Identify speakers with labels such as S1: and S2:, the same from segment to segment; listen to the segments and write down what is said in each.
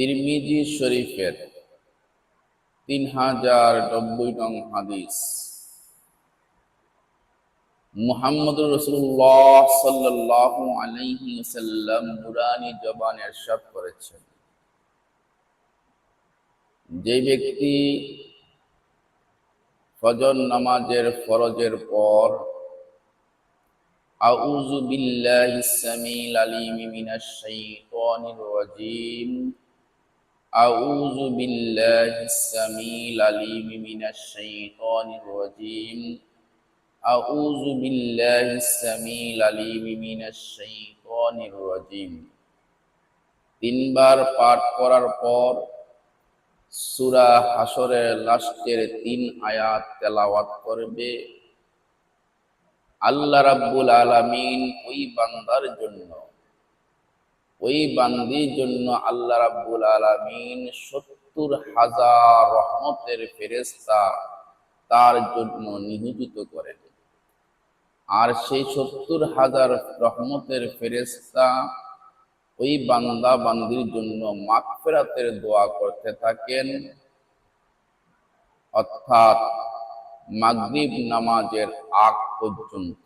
S1: তিরমিজি শরীফের তিন হাজার নব্বই নং হাদিস। মুহাম্মদ রসুল্লাহ সাল্লাহ আলাইহি সাল্লাম নুরানি জবান এরশাদ করেছেন। যে ব্যক্তি ফজর নামাজের ফরজের পর আউযু বিল্লাহি সামিল আলিম মিনাশ শাইতানির রাজিম আউযু বিল্লাহি সামিল আলিম মিনাশ শাইতানির রাজিম আউযু বিল্লাহি সামিল আলিম মিনাশ শাইতানির রাজিম তিনবার পাঠ করার পর সূরা হাসরের লাস্টের তিন আয়াত তেলাওয়াত করবে। আল্লাহ রাব্বুল আলামিন ওই বান্দার জন্য। ওই বান্দির জন্য আল্লাহ রাব্বুল আলামিন সত্তর হাজার রহমতের ফেরেস্তা তার জন্য নিয়োজিত করেন। আর সেই সত্তর হাজার রহমতের ফেরেস্তা ওই বান্দা বান্দির জন্য মাগফিরাতের দোয়া করতে থাকেন। অর্থাৎ মাগরিব নামাজের আগ পর্যন্ত।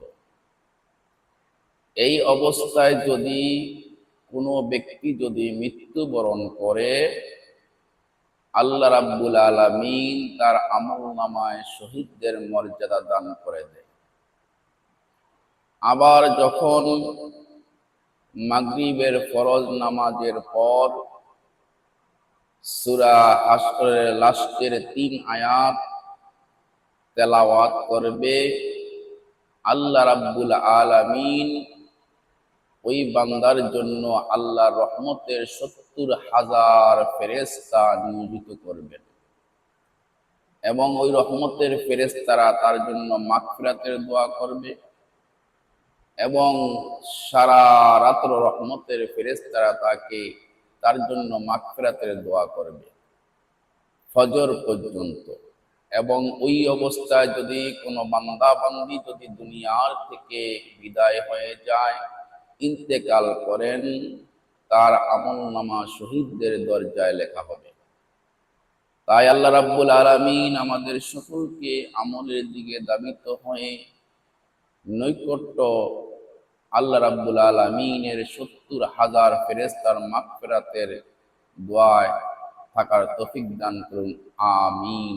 S1: এই অবস্থায় যদি কোনো ব্যক্তি যদি মৃত্যুবরণ করে, আল্লাহ রাব্বুল আলামিন তার আমল নামায় শহীদদের মর্যাদা দান করে দেয়। আবার যখন মাগরিবের ফরজ নামাজের পর সূরা হাসরের লাস্টের তিন আয়াত তেলাওয়াত করবে, আল্লাহ রাব্বুল আলামিন ওই বান্দার জন্য আল্লাহ রহমতের সত্তর হাজার ফেরেস্তা নিয়োজিত করবেন। এবং ওই রহমতের ফেরেস্তারা তার জন্য মাগফিরাতের দোয়া করবে। এবং সারা রাত্র রহমতের ফেরেস্তারা তাকে তার জন্য মাগফিরাতের দোয়া করবে ফজর পর্যন্ত। এবং ওই অবস্থায় যদি কোনো বান্দা বান্দি যদি দুনিয়ার থেকে বিদায় হয়ে যায় ইন্তেকাল করেন, তার আমল নামা শহীদদের দরজায় লেখা হবে। তাই আল্লাহ রাব্বুল আলামিন আমাদের সকলকে আমলের দিকে দাবিত হয়ে নৈকট্য আল্লাহ রাব্বুল আলামিনের সত্তর হাজার ফেরেস্তার মাগফিরাতের দোয়ায় থাকার তৌফিক দান করুন। আমিন।